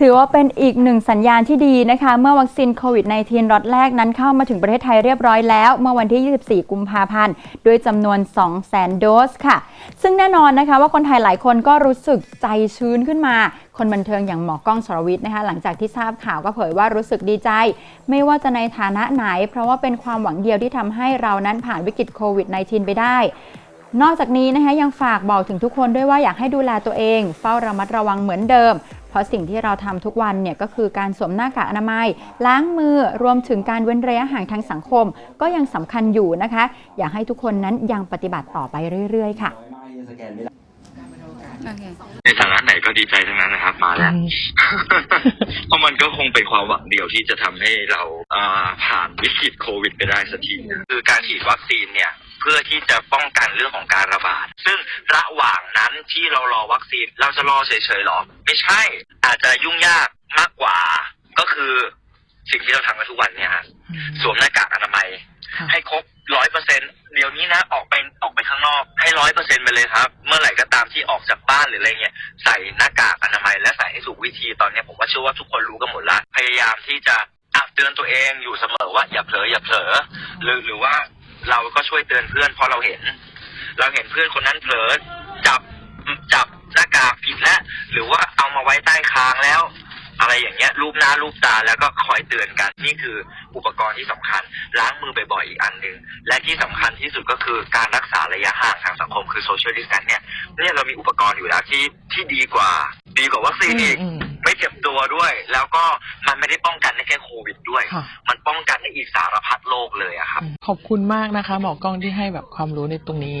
ถือว่าเป็นอีกหนึ่งสัญญาณที่ดีนะคะ เมื่อวัคซีนโควิด -19 ล็อตแรกนั้นเข้ามาถึงประเทศไทยเรียบร้อยแล้ว เมื่อวันที่ 24 กุมภาพันธ์ ด้วยจำนวน 200,000 โดสค่ะ ซึ่งแน่นอนนะคะว่าคนไทยหลายคนก็รู้สึกใจชื้นขึ้นมา คนบันเทิงอย่างหมอก้องสรวิทย์นะคะ หลังจากที่ทราบข่าวก็เผยว่ารู้สึกดีใจ ไม่ว่าจะในฐานะไหน เพราะว่าเป็นความหวังเดียวที่ทำให้เรานั้นผ่านวิกฤตโควิด -19 ไปได้นอกจากนี้นะคะยังฝากบอกถึงทุกคนด้วยว่าอยากให้ดูแลตัวเอง เฝ้าระมัดระวังเหมือนเดิม เพราะสิ่งที่เราทำทุกวันเนี่ยก็คือการสวมหน้ากากอนามัย ล้างมือรวมถึงการเว้นระยะห่างทางสังคม ก็ยังสำคัญอยู่นะคะ อยากให้ทุกคนนั้นยังปฏิบัติต่อไปเรื่อย ๆ ค่ะในฐานะไหนก็ดีใจทั้งนั้นนะครับ มาแล้ว เพราะมันก็คงเป็นความหวังเดียวที่จะทำให้เราอ่าผ่านวิกฤตโควิดไปได้สักทีนะคือการฉีดวัคซีนเนี่ย เพื่อที่จะป้องกันเรื่องของการระบาด ซึ่งระหว่าง นั้นที่เรารอวัคซีน เราจะรอเฉยๆหรอ ไม่ใช่ อาจจะยุ่งยากมากกว่า ก็คือสิ่งที่เราทำกันทุกวันเนี่ยฮะสวมหน้ากากอนามัยค่ะให้ครบร้อยเปอร์เซ็นเดี๋ยวนี้นะออกไปออกไปข้างนอก ให้ร้อยเปอร์เซ็นไปเลยครับ เมื่อไหร่ก็ตามที่ออกจากบ้านหรืออะไรเงี้ยใส่หน้ากากอนามัยและใส่ให้ถูกวิธีตอนเนี้ยผมว่าเชื่อว่าทุกคนรู้กันหมดละพยายามที่จะอักเตือนตัวเองอยู่เสมอว่าอย่าเผลออย่าเผลอหรือหรือว่าเราก็ช่วยเตือนเพื่อนเพราะเราเห็น เราเห็นเพื่อนคนนั้นเผลอ แล้วหรือว่าเอามาไว้ใต้คางแล้ว อะไรอย่างเงี้ยรูปหน้ารูปตาแล้วก็คอยเตือนกัน นี่คืออุปกรณ์ที่สำคัญ ล้างมือบ่อยๆอีกอันหนึ่งและที่สำคัญที่สุดก็คือการรักษาระยะห่างทางสังคมคือโซเชียลดิสแทนเนี่ยเนี่ยเรามีอุปกรณ์อยู่แล้วที่ที่ดีกว่า ดีกว่าวัคซีนอีกอืมไม่เจ็บตัวด้วย แล้วก็มันไม่ได้ป้องกันได้แค่โควิดด้วยค่ะมันป้องกันได้อีกสารพัดโรคเลยอะครับ ขอบคุณมากนะคะ หมอกล้องที่ให้แบบความรู้ในตรงนี้